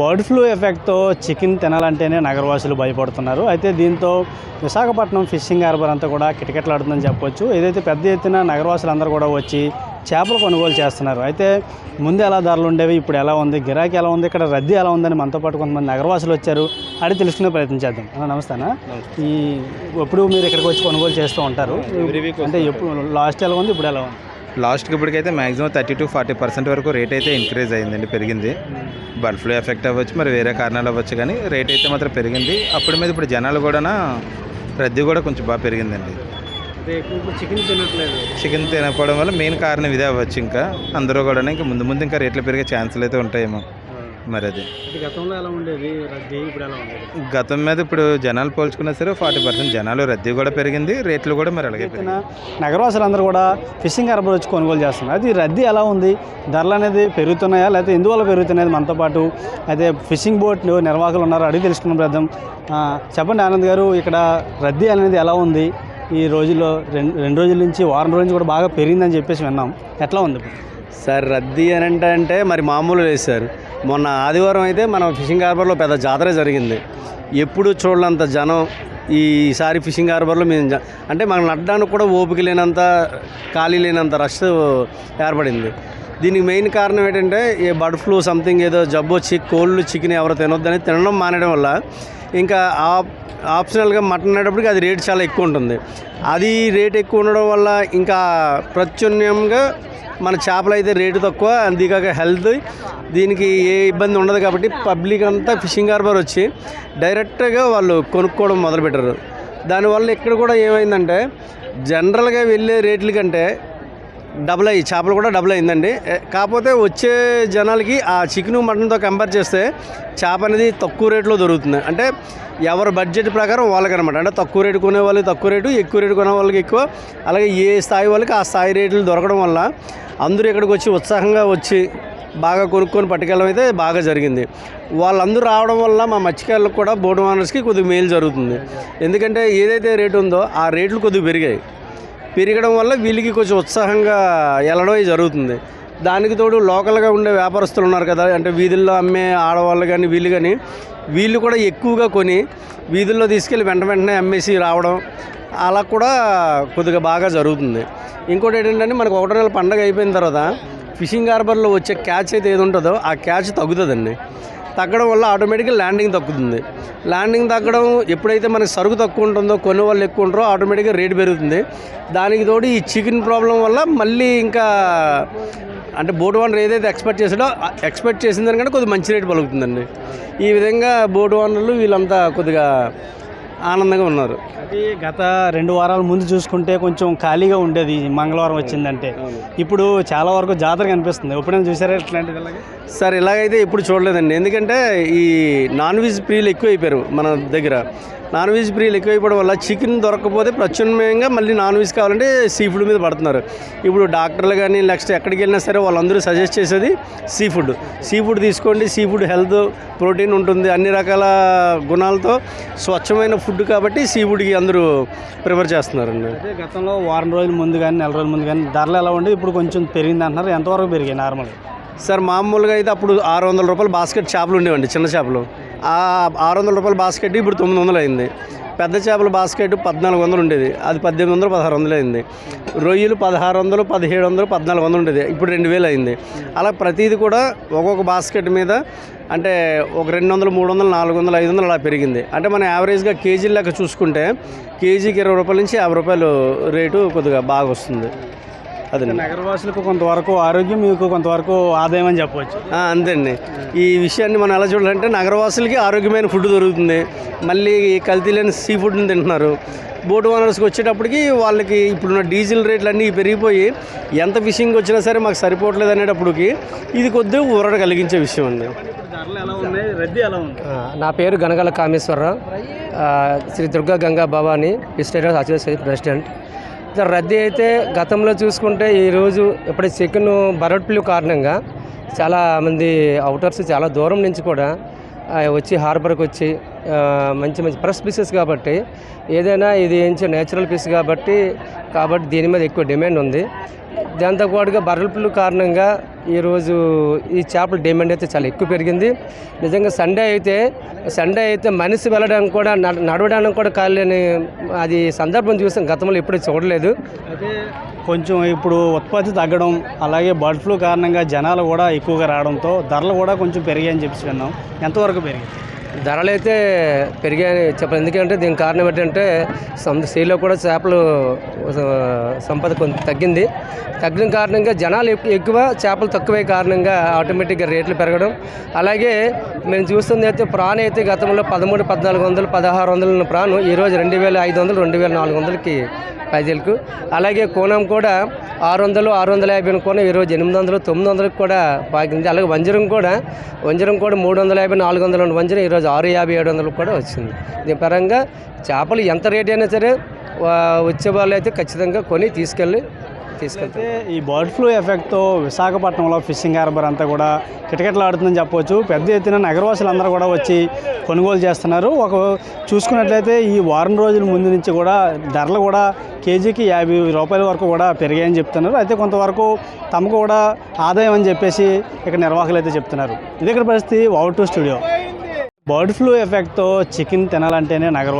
Bird flu ఎఫెక్ట్తో chicken తినాలంటేనే నగరవాసులు భయపడుతున్నారు. అయితే దీంతో విశాఖపట్నం ఫిషింగ్ హార్బర్ అంతా కూడా కిటకిటలాడుతుందని చెప్పొచ్చు. ఏదైతే పెద్ద ఎత్తున నగరవాసులు అందరూ కూడా వచ్చి చేపలు కొనుగోలు చేస్తున్నారు. అయితే ముందు ఎలా ధరలు ఉండేవి ఇప్పుడు ఎలా ఉంది గిరాకీ ఎలా ఉంది ఇక్కడ రద్దీ ఎలా ఉందని మనతో పాటు కొంతమంది నగరవాసులు వచ్చారు. అడిగి తెలుసుకునే ప్రయత్నం చేద్దాం. అన్న, నమస్తే. అన్న ఈ ఎప్పుడు మీరు ఇక్కడికి వచ్చి కొనుగోలు చేస్తూ ఉంటారు? అంటే ఎప్పుడు లాస్ట్ ఎలా ఉంది ఇప్పుడు ఎలా ఉంది? లాస్ట్కి ఇప్పటికైతే maximum thirty to forty percent వరకు రేట్ అయితే ఇంక్రీజ్ అయ్యిందండి పెరిగింది. బర్డ్ ఫ్లూ ఎఫెక్ట్ అవ్వచ్చు మరి వేరే కారణాలు అవ్వచ్చు కానీ రేట్ అయితే మాత్రం పెరిగింది. అప్పటి మీద ఇప్పుడు జనాలు కూడా రద్దీ కూడా కొంచెం బాగా పెరిగిందండి. చికెన్ తినట్లేదు. చికెన్ తినకపోవడం వల్ల మెయిన్ కారణం ఇదే అవ్వచ్చు ఇంకా. అందరూ కూడా ఇంకా ముందు ముందు ఇంకా రేట్లు పెరిగే ఛాన్సులు అయితే ఉంటాయేమో. మరి అది గతంలో ఎలా ఉండేది? రద్దీ ఇప్పుడు ఎలా ఉండేది? గతం మీద ఇప్పుడు జనాలు పోల్చుకున్నా సరే ఫార్టీ పర్సెంట్ జనాలు రద్దీ కూడా పెరిగింది రేట్లు కూడా మరి అలాగే నగరవాసులందరూ కూడా ఫిషింగ్ హార్బర్ వచ్చి కొనుగోలు చేస్తున్నారు. అది రద్దీ ఎలా ఉంది? ధరలు అనేది పెరుగుతున్నాయా? లేకపోతే ఎందువల్ల పెరుగుతున్నాయి? మనతో పాటు అయితే ఫిషింగ్ బోట్ నిర్వాహకులు ఉన్నారు. అడిగి తెలుసుకున్న ప్రజం చెప్పండి ఆనంద్ గారు ఇక్కడ రద్దీ అనేది ఎలా ఉంది? ఈ రోజుల్లో రెండు రెండు రోజుల నుంచి వారం రోజుల నుంచి కూడా బాగా పెరిగిందని చెప్పేసి విన్నాం. ఎట్లా ఉంది? సార్ రద్దీ అని అంటే అంటే మరి మామూలు లేదు సార్. మొన్న ఆదివారం అయితే మన ఫిషింగ్ హార్బర్లో పెద్ద జాతర జరిగింది. ఎప్పుడు చూడనంత జనం ఈసారి ఫిషింగ్ హార్బర్లో మేము జ- అంటే మనం నడ్డానికి కూడా ఓపిక లేనంత ఖాళీ లేనంత రష్ ఏర్పడింది. దీనికి మెయిన్ కారణం ఏంటంటే ఏ బర్డ్ ఫ్లూ సంథింగ్ ఏదో జబ్బు వచ్చి కోళ్ళు చికెన్ ఎవరు తినొద్దని తినడం మానేయడం వల్ల ఇంకా ఆప్ ఆప్షనల్గా మటన్ అనేటప్పటికి అది రేట్ చాలా ఎక్కువ ఉంటుంది. అది రేట్ ఎక్కువ ఉండడం వల్ల ఇంకా ప్రత్యున్యంగా మన చేపలు అయితే రేటు తక్కువ అంతేకాక హెల్త్ దీనికి ఏ ఇబ్బంది ఉండదు కాబట్టి పబ్లిక్ అంతా ఫిషింగ్ హార్బర్ వచ్చి డైరెక్ట్గా వాళ్ళు కొనుక్కోవడం మొదలుపెట్టారు. దానివల్ల ఇక్కడ కూడా ఏమైందంటే జనరల్గా వెళ్ళే రేట్ల కంటే డబుల్ అయ్యి చేపలు కూడా డబుల్ అయిందండి. కాకపోతే వచ్చే జనాలకి ఆ చికెన్ మటన్తో కంపేర్ చేస్తే చేప అనేది తక్కువ రేట్లో దొరుకుతుంది. అంటే ఎవరి బడ్జెట్ ప్రకారం వాళ్ళకి అనమాట అంటే తక్కువ రేటు కొనే వాళ్ళకి తక్కువ రేటు ఎక్కువ రేటు కొనే వాళ్ళకి ఎక్కువ. అలాగే ఏ స్థాయి వాళ్ళకి ఆ స్థాయి రేట్లు దొరకడం వల్ల అందరూ ఇక్కడికి వచ్చి ఉత్సాహంగా వచ్చి బాగా కొనుక్కొని పట్టుకెళ్ళడం అయితే బాగా జరిగింది. వాళ్ళందరూ రావడం వల్ల మా మత్స్యకారులకు కూడా బోర్డు ఓనర్స్కి కొద్దిగా మేలు జరుగుతుంది. ఎందుకంటే ఏదైతే రేటు ఉందో ఆ రేట్లు కొద్దిగా పెరిగాయి. పెరగడం వల్ల వీళ్ళకి కొంచెం ఉత్సాహంగా వెళ్ళడం జరుగుతుంది. దానికి తోడు లోకల్గా ఉండే వ్యాపారస్తులు ఉన్నారు కదా అంటే వీధుల్లో అమ్మే ఆడవాళ్ళు కానీ వీళ్ళు కానీ వీళ్ళు కూడా ఎక్కువగా కొని వీధుల్లో తీసుకెళ్ళి వెంట వెంటనే అమ్మేసి రావడం అలా కూడా కొద్దిగా బాగా జరుగుతుంది. ఇంకోటి ఏంటంటే మనకు ఒకటో నెల పండగ అయిపోయిన తర్వాత ఫిషింగ్ హార్బర్లో వచ్చే క్యాచ్ అయితే ఏది ఉంటుందో ఆ క్యాచ్ తగ్గుతుందండి. తగ్గడం వల్ల ఆటోమేటిక్గా ల్యాండింగ్ తగ్గుతుంది. ల్యాండింగ్ తగ్గడం ఎప్పుడైతే మనకి సరుకు తక్కువ ఉంటుందో కొన్ని వాళ్ళు ఎక్కువ ఉంటారో ఆటోమేటిక్గా రేటు పెరుగుతుంది. దానికి తోడు ఈ చికెన్ ప్రాబ్లం వల్ల మళ్ళీ ఇంకా అంటే బోట్ ఓనర్ ఏదైతే ఎక్స్పెక్ట్ చేసాడో ఎక్స్పెక్ట్ చేసిన దానికంటే కొద్దిగా మంచి రేటు పలుకుతుందండి. ఈ విధంగా బోట్ ఓనర్లు వీళ్ళంతా కొద్దిగా ఆనందంగా ఉన్నారు. అది గత రెండు వారాల ముందు చూసుకుంటే కొంచెం ఖాళీగా ఉండేది మంగళవారం వచ్చిందంటే. ఇప్పుడు చాలా వరకు జాతర కనిపిస్తుంది. ఎప్పుడైనా చూసారా ఇట్లాంటిది సార్ ఇలాగైతే ఎప్పుడు చూడలేదండి. ఎందుకంటే ఈ నాన్ వెజ్ ప్రియులు ఎక్కువ అయిపోయారు మన దగ్గర. నాన్ వెజ్ ప్రియులు ఎక్కువ అయిపోవడం వల్ల చికెన్ దొరకకపోతే ప్రత్యామ్నాయంగా మళ్ళీ నాన్ వెజ్ కావాలంటే సీ ఫుడ్ మీద పడుతున్నారు. ఇప్పుడు డాక్టర్లు కానీ నెక్స్ట్ ఎక్కడికి వెళ్ళినా సరే వాళ్ళందరూ సజెస్ట్ చేసేది సీ ఫుడ్. సీ ఫుడ్ తీసుకోండి. సీ ఫుడ్ హెల్త్ ప్రోటీన్ ఉంటుంది. అన్ని రకాల గుణాలతో స్వచ్ఛమైన ఫుడ్ కాబట్టి సీ ఫుడ్కి అందరూ ప్రిఫర్ చేస్తున్నారండి. అయితే గతంలో వారం రోజుల ముందు కానీ నెల రోజుల ముందు కానీ ధరలు ఎలా ఉండి ఇప్పుడు కొంచెం పెరిగింది అంటున్నారు. ఎంతవరకు పెరిగాయి నార్మల్ సార్ మామూలుగా అయితే అప్పుడు ఆరు వందల రూపాయలు బాస్కెట్ చేపలు ఉండేవండి చిన్న చేపలు. ఆ ఆరు వందల రూపాయల బాస్కెట్ ఇప్పుడు తొమ్మిది వందలు అయింది. పెద్ద చేపల బాస్కెట్ పద్నాలుగు వందలు ఉండేది. అది పద్దెనిమిది వందలు పదహారు వందలు అయింది. రొయ్యలు పదహారు వందలు పదిహేడు వందలు పద్నాలుగు వందలు ఉండేది. ఇప్పుడు రెండు వేలు అయింది. అలా ప్రతిదీ కూడా ఒక్కొక్క బాస్కెట్ మీద అంటే ఒక రెండు వందలు మూడు వందలు నాలుగు వందలు ఐదు వందలు అలా పెరిగింది. అంటే మనం యావరేజ్గా కేజీ లెక్క చూసుకుంటే కేజీకి ఇరవై రూపాయల నుంచి యాభై రూపాయలు రేటు కొద్దిగా బాగా వస్తుంది. అదండి. నగరవాసులకు కొంతవరకు ఆరోగ్యం మీకు కొంతవరకు ఆదాయం అని చెప్పవచ్చు ఆ, అంతేండి. ఈ విషయాన్ని మనం ఎలా చూడాలంటే నగరవాసులకి ఆరోగ్యమైన ఫుడ్ దొరుకుతుంది. మళ్ళీ కల్తీ లేని సీ ఫుడ్ని తింటున్నారు. బోట్ ఓనర్స్కి వచ్చేటప్పటికి వాళ్ళకి ఇప్పుడున్న డీజిల్ రేట్లు అన్నీ పెరిగిపోయి ఎంత ఫిషింగ్ వచ్చినా సరే మాకు సరిపోవట్లేదు అనేటప్పటికి ఇది కొద్దిగా ఊరట కలిగించే విషయం అండి. ధరలు ఎలా ఉన్నాయి? రద్దీ ఎలా ఉంది? ఆ, నా పేరు Ganagala Kameswararao. Sri Durga Ganga Bhavani vegetarian association president. రద్దీ అయితే గతంలో చూసుకుంటే ఈరోజు ఇప్పుడు చికెన్ బరడ్ ఫ్లూ కారణంగా చాలా మంది అవుటర్స్ చాలా దూరం నుంచి కూడా వచ్చి హార్బర్కి వచ్చి మంచి మంచి ఫ్రెష్ పీసెస్ కాబట్టి ఏదైనా ఇది ఏంచి నేచురల్ పీస్ కాబట్టి కాబట్టి దీని మీద ఎక్కువ డిమాండ్ ఉంది. దాంతోపాటుగా బర్రెల పుల్లు కారణంగా ఈరోజు ఈ చేపల డిమాండ్ అయితే చాలా ఎక్కువ పెరిగింది. నిజంగా సండే అయితే సండే అయితే మనిషి వెళ్ళడానికి కూడా నడవడానికి కూడా కాలేని అది సందర్భం చూసాం. గతంలో ఎప్పుడూ చూడలేదు. అయితే కొంచెం ఇప్పుడు ఉత్పత్తి తగ్గడం అలాగే బర్డ్ ఫ్లూ కారణంగా జనాలు కూడా ఎక్కువగా రావడంతో ధరలు కూడా కొంచెం పెరిగాయని చెప్పి విన్నాం. ఎంతవరకు పెరిగాయి? ధరలు అయితే పెరిగాయని చెప్పాలి. ఎందుకంటే దీనికి కారణం ఏంటంటే సీలో కూడా చేపలు సంపద కొంత తగ్గింది. తగ్గిన కారణంగా జనాలు ఎక్కువ చేపలు తక్కువే కారణంగా ఆటోమేటిక్గా రేట్లు పెరగడం. అలాగే మేము చూస్తుంది అయితే ప్రాన్ అయితే గతంలో పదమూడు పద్నాలుగు వందలు పదహారు వందలు ఉన్న ప్రాను ఈరోజు రెండు వేల ఐదు వందలు రెండు వేల నాలుగు వందలకి పైజలకు. అలాగే కోణం కూడా ఆరు వందలు ఆరు వందల యాభై కోణం ఈరోజు ఎనిమిది వందలు తొమ్మిది వందలకు కూడా పాకింది అలాగే వంజరం కూడా వంజరం కూడా మూడు వందల యాభై నాలుగు వందలు వంజరం ఈరోజు ఆరు యాభై ఏడు వందలకు కూడా వచ్చింది. దీని పరంగా చేపలు ఎంత రేట్ అయినా సరే వచ్చే వాళ్ళు అయితే ఖచ్చితంగా కొని తీసుకెళ్ళి తీసుకెళ్తే ఈ బర్డ్ ఫ్లూ ఎఫెక్ట్తో విశాఖపట్నంలో ఫిషింగ్ హార్బర్ అంతా కూడా కిటకిటలాడుతుందని చెప్పవచ్చు. పెద్ద ఎత్తున నగరవాసులందరూ కూడా వచ్చి కొనుగోలు చేస్తున్నారు. ఒక చూసుకున్నట్లయితే ఈ వారం రోజుల ముందు నుంచి కూడా ధరలు కూడా కేజీకి యాభై రూపాయల వరకు కూడా పెరిగాయని చెప్తున్నారు. అయితే కొంతవరకు తమకు కూడా ఆదాయం అని చెప్పేసి ఇక్కడ నిర్వాహకులు అయితే చెప్తున్నారు. ఇది ఇక్కడ పరిస్థితి out to studio. Bird flu ఎఫెక్ట్తో chicken తినాలంటేనే నగర